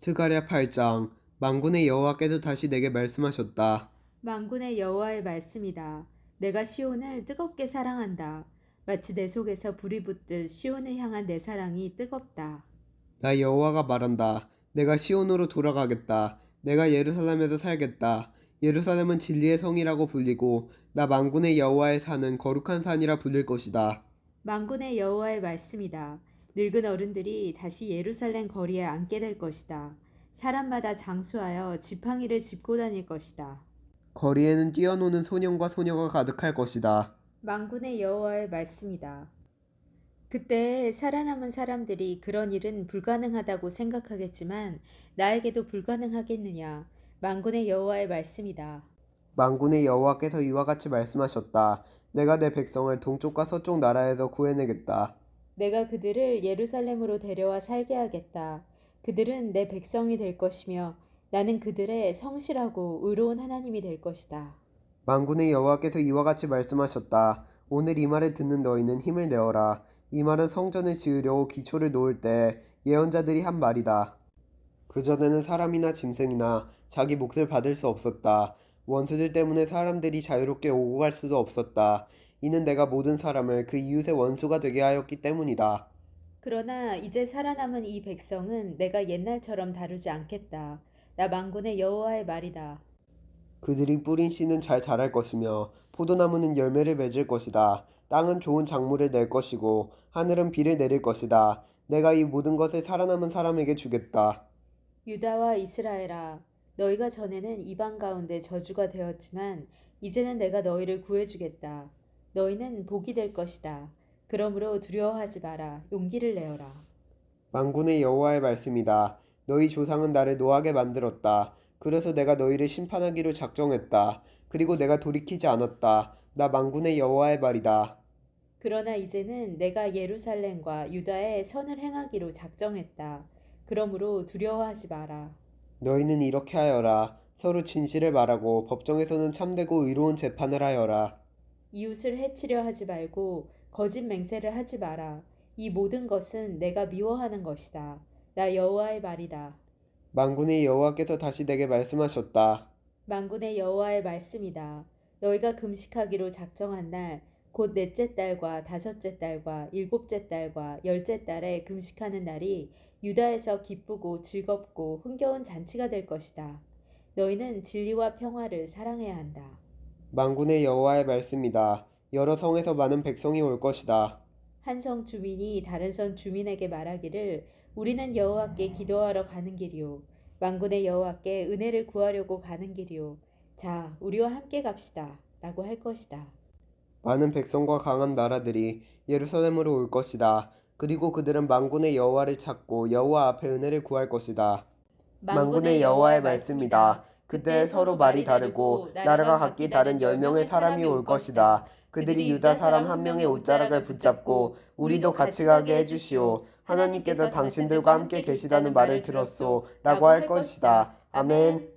스가랴 8장 만군의 여호와께서 다시 내게 말씀하셨다. 만군의 여호와의 말씀이다. 내가 시온을 뜨겁게 사랑한다. 마치 내 속에서 불이 붙듯 시온을 향한 내 사랑이 뜨겁다. 나 여호와가 말한다. 내가 시온으로 돌아가겠다. 내가 예루살렘에서 살겠다. 예루살렘은 진리의 성이라고 불리고 나 만군의 여호와의 산은 거룩한 산이라 불릴 것이다. 만군의 여호와의 말씀이다. 늙은 어른들이 다시 예루살렘 거리에 앉게 될 것이다. 사람마다 장수하여 지팡이를 짚고 다닐 것이다. 거리에는 뛰어노는 소년과 소녀가 가득할 것이다. 만군의 여호와의 말씀이다. 그때 살아남은 사람들이 그런 일은 불가능하다고 생각하겠지만 나에게도 불가능하겠느냐? 만군의 여호와의 말씀이다. 만군의 여호와께서 이와 같이 말씀하셨다. 내가 내 백성을 동쪽과 서쪽 나라에서 구해내겠다. 내가 그들을 예루살렘으로 데려와 살게 하겠다. 그들은 내 백성이 될 것이며 나는 그들의 성실하고 의로운 하나님이 될 것이다. 만군의 여호와께서 이와 같이 말씀하셨다. 오늘 이 말을 듣는 너희는 힘을 내어라. 이 말은 성전을 지으려고 기초를 놓을 때 예언자들이 한 말이다. 그전에는 사람이나 짐승이나 자기 몫을 받을 수 없었다. 원수들 때문에 사람들이 자유롭게 오고 갈 수도 없었다. 이는 내가 모든 사람을 그 이웃의 원수가 되게 하였기 때문이다. 그러나 이제 살아남은 이 백성은 내가 옛날처럼 다루지 않겠다. 나 만군의 여호와의 말이다. 그들이 뿌린 씨는 잘 자랄 것이며 포도나무는 열매를 맺을 것이다. 땅은 좋은 작물을 낼 것이고 하늘은 비를 내릴 것이다. 내가 이 모든 것을 살아남은 사람에게 주겠다. 유다와 이스라엘아, 너희가 전에는 이방 가운데 저주가 되었지만 이제는 내가 너희를 구해주겠다. 너희는 복이 될 것이다. 그러므로 두려워하지 마라. 용기를 내어라. 만군의 여호와의 말씀이다. 너희 조상은 나를 노하게 만들었다. 그래서 내가 너희를 심판하기로 작정했다. 그리고 내가 돌이키지 않았다. 나 만군의 여호와의 말이다. 그러나 이제는 내가 예루살렘과 유다에 선을 행하기로 작정했다. 그러므로 두려워하지 마라. 너희는 이렇게 하여라. 서로 진실을 말하고 법정에서는 참되고 의로운 재판을 하여라. 이웃을 해치려 하지 말고 거짓 맹세를 하지 마라. 이 모든 것은 내가 미워하는 것이다. 나 여호와의 말이다. 만군의 여호와께서 다시 내게 말씀하셨다. 만군의 여호와의 말씀이다. 너희가 금식하기로 작정한 날, 곧 넷째 달과 다섯째 달과 일곱째 달과 열째 달에 금식하는 날이 유다에서 기쁘고 즐겁고 흥겨운 잔치가 될 것이다. 너희는 진리와 평화를 사랑해야 한다. 만군의 여호와의 말씀이다. 여러 성에서 많은 백성이 올 것이다. 한 성 주민이 다른 성 주민에게 말하기를 우리는 여호와께 기도하러 가는 길이요 만군의 여호와께 은혜를 구하려고 가는 길이요 자 우리와 함께 갑시다 라고 할 것이다 많은 백성과 강한 나라들이 예루살렘으로 올 것이다. 그리고 그들은 만군의 여호와를 찾고 여호와 앞에 은혜를 구할 것이다. 만군의 여호와의 말씀이다. 그때 서로 말이 다르고 나라가 각기 다른 열 명의 사람이 올 것이다. 그들이 유다 사람 한 명의 옷자락을 붙잡고 우리도 같이 가게 해주시오. 하나님께서 당신들과 함께 계시다는 말을 들었소. 라고 할 것이다. 아멘.